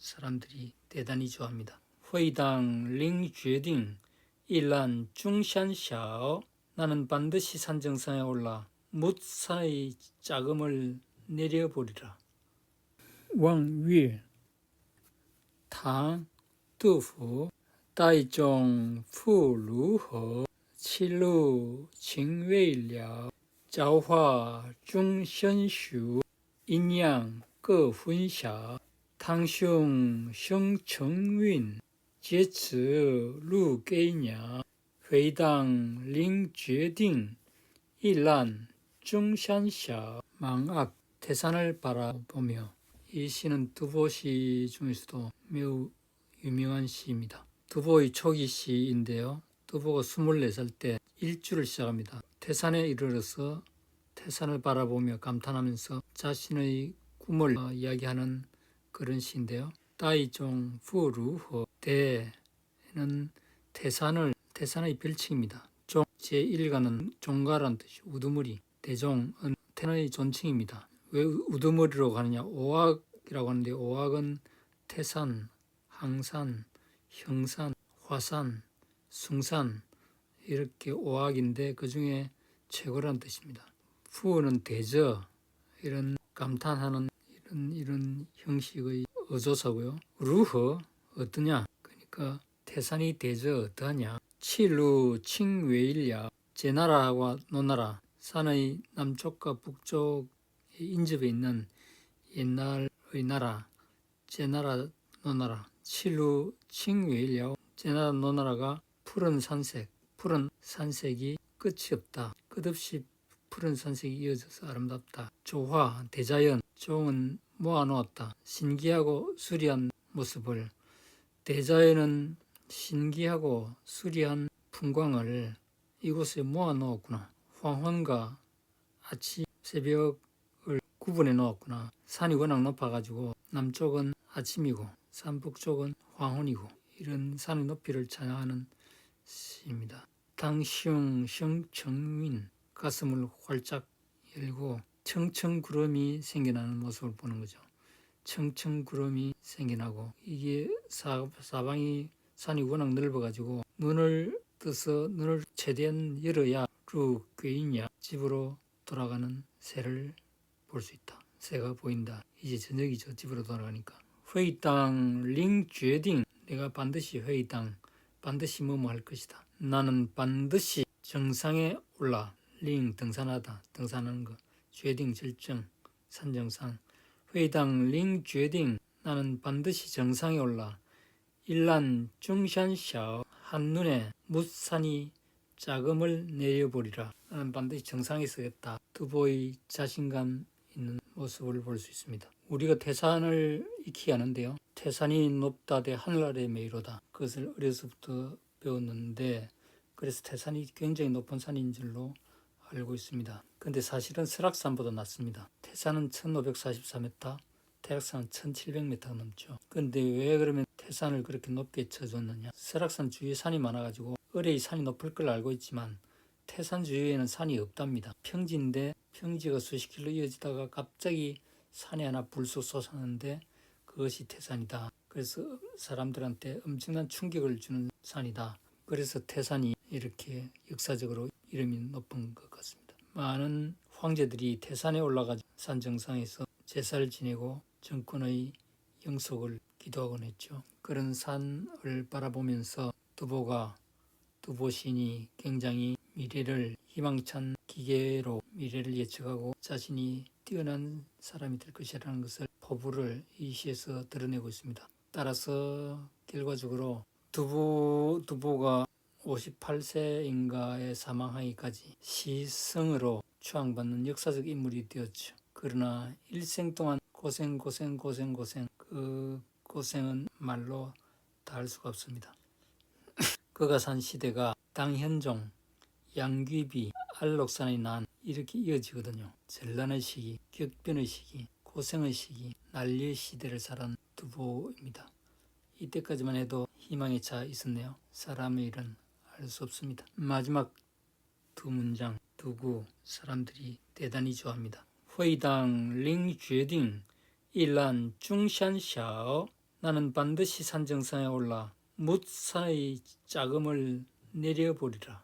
사람들이 대단히 좋아합니다. 회당 링쥐딩 일란 중샨샤오 나는 반드시 산정상에 올라 무사히 자금을 내려보리라. 왕위 당 두후 다이종 후루허 칠루 칭웨일랴 자화 중션슈 인양 거훈샤 당시형 성정윈 제츠 루게이냐 회당 링决定 일란 중산샤 망악 태산을 바라보며 이 시는 두보시 중에서도 매우 유명한 시입니다. 두보의 초기 시인데요. 두보가 24살 때 일주를 시작합니다. 태산에 이르러서 태산을 바라보며 감탄하면서 자신의 꿈을 이야기하는 그런 시인데요. 따이종 후루허 대는 태산을 태산의 별칭입니다. 종 제1가는 종가란 뜻이 우두머리 대종은 태의 존칭입니다. 왜 우두머리로 가느냐? 오악이라고 하는데 오악은 태산, 항산, 형산, 화산, 숭산 이렇게 오악인데 그 중에 최고란 뜻입니다. 후는 대저 이런 감탄하는 이런 이런 형식의 어조사고요. 루허 어떠냐? 그러니까 태산이 대저 어떠하냐? 칠루 칭웨일야 제 나라와 노나라 산의 남쪽과 북쪽 인접해 있는 옛날의 나라 제 나라 노나라 칠루 칭웨일야 제 나라 노나라가 푸른 산색 푸른 산색이 끝이 없다 끝없이 푸른 산색이 이어져서 아름답다 조화 대자연 종은 모아놓았다 신기하고 수리한 모습을 대자연은 신기하고 수리한 풍광을 이곳에 모아놓았구나. 황혼과 아침 새벽을 구분해 놓았구나. 산이 워낙 높아가지고 남쪽은 아침이고 산북쪽은 황혼이고 이런 산의 높이를 찬양하는 시입니다. 당시용 성청윈 가슴을 활짝 열고 청청 구름이 생겨나는 모습을 보는 거죠. 청청 구름이 생겨나고 이게 사, 사방이 산이 워낙 넓어가지고 눈을 떠서 눈을 최대한 열어야 루 꾀이냐 집으로 돌아가는 새를 볼 수 있다. 새가 보인다. 이제 저녁이죠. 집으로 돌아가니까. 회의땅 링决定 내가 반드시 회의땅 반드시 뭐뭐 할 것이다. 나는 반드시 정상에 올라 링 등산하다 등산하는 것 죄딩 절정 산정상. 회당 링 죄딩. 나는 반드시 정상에 올라. 일란 중샨샤 한눈에 무산이 자금을 내려버리라. 나는 반드시 정상에 서겠다. 두보의 자신감 있는 모습을 볼 수 있습니다. 우리가 태산을 익히 하는데요. 태산이 높다 대 하늘 아래 메이로다. 그것을 어려서부터 배웠는데 그래서 태산이 굉장히 높은 산인 줄로 알고 있습니다. 근데 사실은 설악산보다 낮습니다. 태산은 1544m, 태락산은 1700m 넘죠. 근데 왜 그러면 태산을 그렇게 높게 쳐줬느냐? 설악산 주위에 산이 많아가지고 어뢰의 산이 높을 걸 알고 있지만 태산 주위에는 산이 없답니다. 평지인데 평지가 수십 킬로 이어지다가 갑자기 산이 하나 불쑥 솟았는데 그것이 태산이다. 그래서 사람들한테 엄청난 충격을 주는 산이다. 그래서 태산이 이렇게 역사적으로 이름이 높은 것 같습니다. 많은 황제들이 태산에 올라가 산 정상에서 제사를 지내고 정권의 영속을 기도하곤 했죠. 그런 산을 바라보면서 두보가 두보 신이 굉장히 미래를 희망찬 기계로 미래를 예측하고 자신이 뛰어난 사람이 될 것이라는 것을 포부를 이 시에서 드러내고 있습니다. 따라서 결과적으로 두보 두보가 58세인가에 사망하기까지 시성으로 추앙받는 역사적 인물이 되었죠. 그러나 일생 동안 고생 고생 고생 고생 그 고생은 말로 다할 수가 없습니다. 그가 산 시대가 당현종, 양귀비, 안록산의 난 이렇게 이어지거든요. 전란의 시기, 격변의 시기, 고생의 시기, 난리의 시대를 살아온 두보입니다. 이때까지만 해도 희망에 차 있었네요. 사람의 일은 알 수 없습니다. 마지막 두 문장, 두구 사람들이 대단히 좋아합니다. 회당 링决定 일란 중산샤오 나는 반드시 산정상에 올라 무사히 자금을 내려보리라.